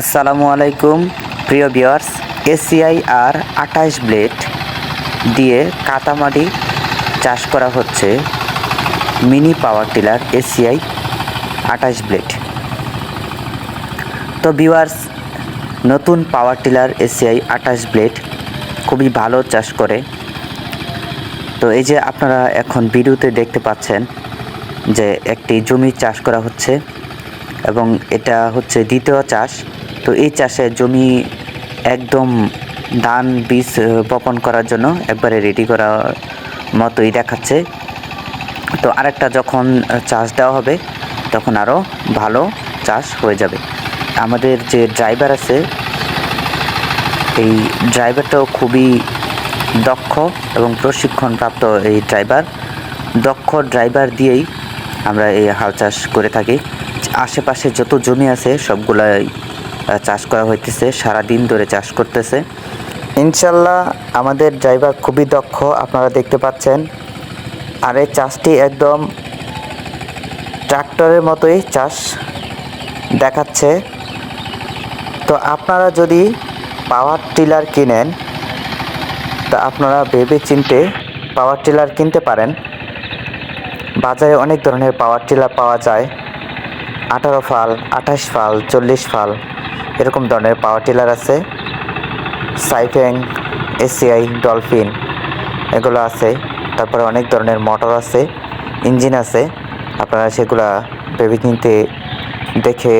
আসসালামু আলাইকুম, প্রিয় ভিউয়ার্স, এসিআই আর আঠাশ ব্লেড দিয়ে কাতামাটি চাষ করা হচ্ছে মিনি পাওয়ার টিলার এসিআই আঠাশ ব্লেড। তো ভিউয়ার্স, নতুন পাওয়ার টিলার এসিআই আঠাশ ব্লেড খুবই ভালো চাষ করে। তো এই যে আপনারা এখন ভিডিওতে দেখতে পাচ্ছেন যে একটি জমি চাষ করা হচ্ছে এবং এটা হচ্ছে দ্বিতীয় চাষ। তো এই চাষে জমি একদম ধান, বীজ বপন করার জন্য একবারে রেডি করা মতোই দেখাচ্ছে। তো আরেকটা যখন চাষ দেওয়া হবে, তখন আরও ভালো চাষ হয়ে যাবে। আমাদের যে ড্রাইভার আছে, এই ড্রাইভারটাও খুবই দক্ষ এবং প্রশিক্ষণপ্রাপ্ত এই ড্রাইভার দক্ষ ড্রাইভার দিয়েই আমরা এই হাল চাষ করে থাকি। আশেপাশে যত জমি আছে, সবগুলাই চাষ করা হইতেছে সারা দিন ধরে চাষ করতেছে। ইনশাল্লাহ আমাদের ড্রাইভার খুবই দক্ষ, আপনারা দেখতে পাচ্ছেন। আর এই চাষটি একদম ট্রাক্টরের মতোই চাষ দেখাচ্ছে। তো আপনারা যদি পাওয়ার টিলার কিনেন, তা আপনারা ভেবে চিনতে পাওয়ার টিলার কিনতে পারেন। বাজারে অনেক ধরনের পাওয়ার টিলার পাওয়া যায়। আঠারো ফাল, আঠাশ ফাল, চল্লিশ ফাল। এরকম ধরনের পাওয়ার টিলার আছে সাইফেং এসিআই ডলফিন এগুলো আছে। তারপরে অনেক ধরনের মোটর আছে ইঞ্জিন আছে। আপনারা সেগুলা ভেবে চিনতে দেখে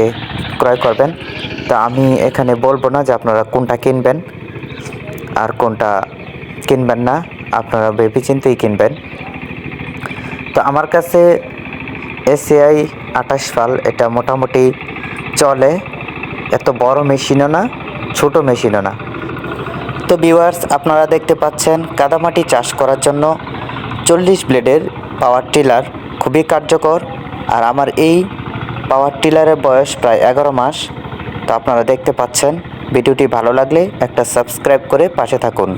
ক্রয় করবেন। তা আমি এখানে বলব না যে আপনারা কোনটা কিনবেন আর কোনটা কিনবেন না, আপনারা ভেবে চিন্তেই কিনবেন। তো আমার কাছে এসিআই আঠাশ ফাল, এটা মোটামুটি চলে। এত বড় মেশিনও না, ছোট মেশিনও না। তো ভিউয়ার্স আপনারা দেখতে পাচ্ছেন কাদামাটি চাষ করার জন্য চল্লিশ ব্লেডের পাওয়ার টিলার খুবই কার্যকর। আর আমার এই পাওয়ার টিলারের বয়স প্রায় এগারো মাস। তো আপনারা দেখতে পাচ্ছেন, ভিডিওটি ভালো লাগলে একটা সাবস্ক্রাইব করে পাশে থাকুন।